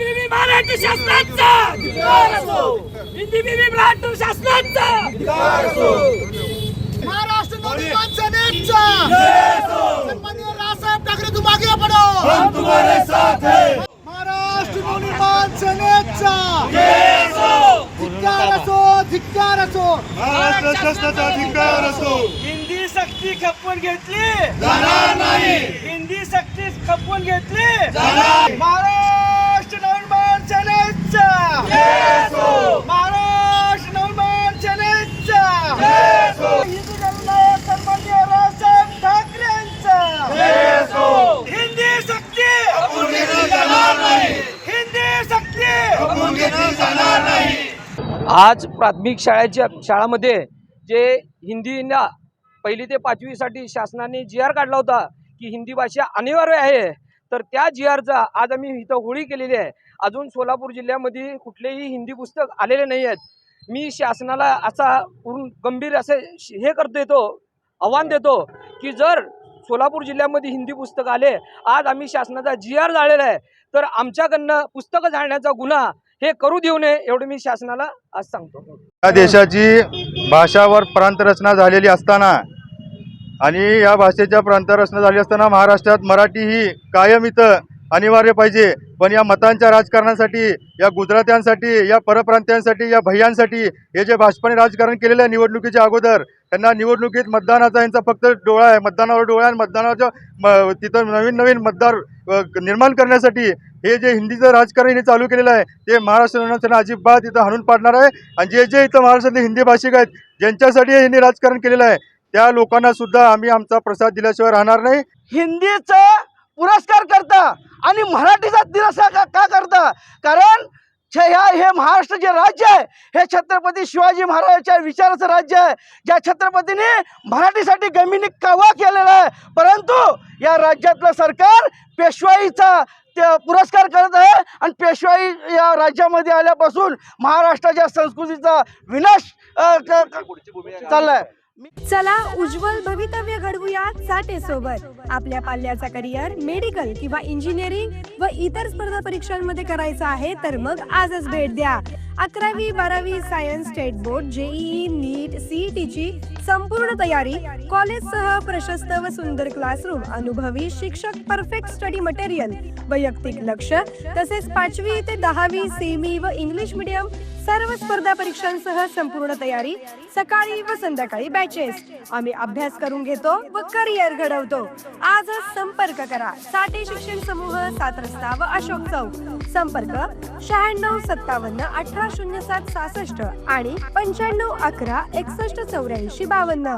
Baby Marathi शासनाचा! हिंदी शासनाचा! महाराष्ट्र नवनिर्माण सेनेचा सन्माननीय रावसाहेब ठाकरे तुम आगे बढ़ो हम तुम्हारे साथ हैं। महाराष्ट्र नवनिर्माण सेनेचा धिक्कार असो! धिक्कार असो! महाराष्ट्र शासनाचा अधिकार असो! हिंदी सक्ती खपवून घेतली! जाणार नाही! हिंदी सक्ती खपवून घेतली! जाणार महाराष्ट्र नवनिर्माण सेनेचा महाराष्ट्र नवनिर्माण सेनेचा हिंदी जननायक सन्माननीय रावसाहेब ठाकरेंचा हिंदी सक्ती खपवून घेतली जाणार नाही हिंदी सक्ती घेतली जाणार नाही. आज प्राथमिक शाळेच्या शाळामध्ये जे हिंदीला पहिली ते पाचवीसाठी शासनाने जी आर काढला होता की हिंदी भाषा अनिवार्य आहे तर त्या जी आरचा आज आम्ही इथं होळी केलेली आहे. अजून सोलापूर जिल्ह्यामध्ये कुठलेही हिंदी पुस्तक आलेले नाही आहेत. मी शासनाला असा पूर्ण गंभीर असे श- हे करत येतो आव्हान देतो की जर सोलापूर जिल्ह्यामध्ये हिंदी पुस्तक आले आज आम्ही शासनाचा जी आर जाळलेला आहे तर आमच्याकडनं पुस्तकं जाळण्याचा गुन्हा हे करू देऊ नये एवढं मी शासनाला आज सांगतो. या देशाची भाषावर प्रांतरचना झालेली असताना आणि या भाषेच्या प्रांतरचना झाली असताना महाराष्ट्रात मराठी ही कायम इथं अनिवार्य पाहिजे. पण या मतांच्या राजकारणासाठी या गुजरात्यांसाठी या परप्रांतीयांसाठी या भैयांसाठी हे जे भाजपाने राजकारण केलेलं आहे निवडणुकीच्या अगोदर त्यांना निवडणुकीत मतदानाचा यांचा फक्त डोळा आहे. मतदानावर डोळा आहे आणि मतदानाच्या म- तिथं नवीन नवीन मतदार निर्माण करण्यासाठी हे जे हिंदीचं राजकारण हे चालू केलेलं आहे ते महाराष्ट्र अजिबात इथं हाणून पाडणार आहे. आणि जे जे इथं महाराष्ट्रातले हिंदी भाषिक आहेत ज्यांच्यासाठी यांनी राजकारण केलेलं आहे त्या लोकांना सुद्धा आम्ही आमचा प्रसाद दिल्याशिवाय राहणार नाही. हिंदीचा पुरस्कार करता आणि मराठीचा दिलासा का का करता? कारण ह्या हे महाराष्ट्र जे राज्य आहे हे छत्रपती शिवाजी महाराजांच्या विचाराचं राज्य आहे. ज्या छत्रपतीने मराठीसाठी गमिनी कावा केलेला आहे परंतु या राज्यातलं सरकार पेशवाईचा ते पुरस्कार करत आहे. आणि पेशवाई या राज्यामध्ये आल्यापासून महाराष्ट्राच्या संस्कृतीचा विनाश चाललाय. चला उज्ज्वल भवितव्य घडवूया साठे सोबत आपल्या पाल्याचा करिअर मेडिकल किंवा इंजिनिअरिंग व इतर स्पर्धा परीक्षांमध्ये करायचा आहे तर मग आजच भेट द्या. अकरावी बारावी science state board JEE NEET सीईटीची संपूर्ण तयारी कॉलेजसह प्रशस्त व सुंदर क्लासरूम अनुभवी शिक्षक परफेक्ट स्टडी मटेरियल वैयक्तिक लक्ष तसेच पाचवी ते दहावी सेमी व इंग्लिश मीडियम सर्व स्पर्धा परीक्षांसह संपूर्ण तयारी सकाळी व संध्याकाळी बॅचेस आम्ही अभ्यास करून घेतो व करिअर घडवतो. आजच संपर्क करा. साठे शिक्षण समूह सात रस्ता व अशोक चौक. संपर्क शहाण्णव सत्तावन्न अठरा शून्य सात सहासष्ट आणि पंच्याण्णव अकरा एकसष्ट चौऱ्याऐंशी बावन्न.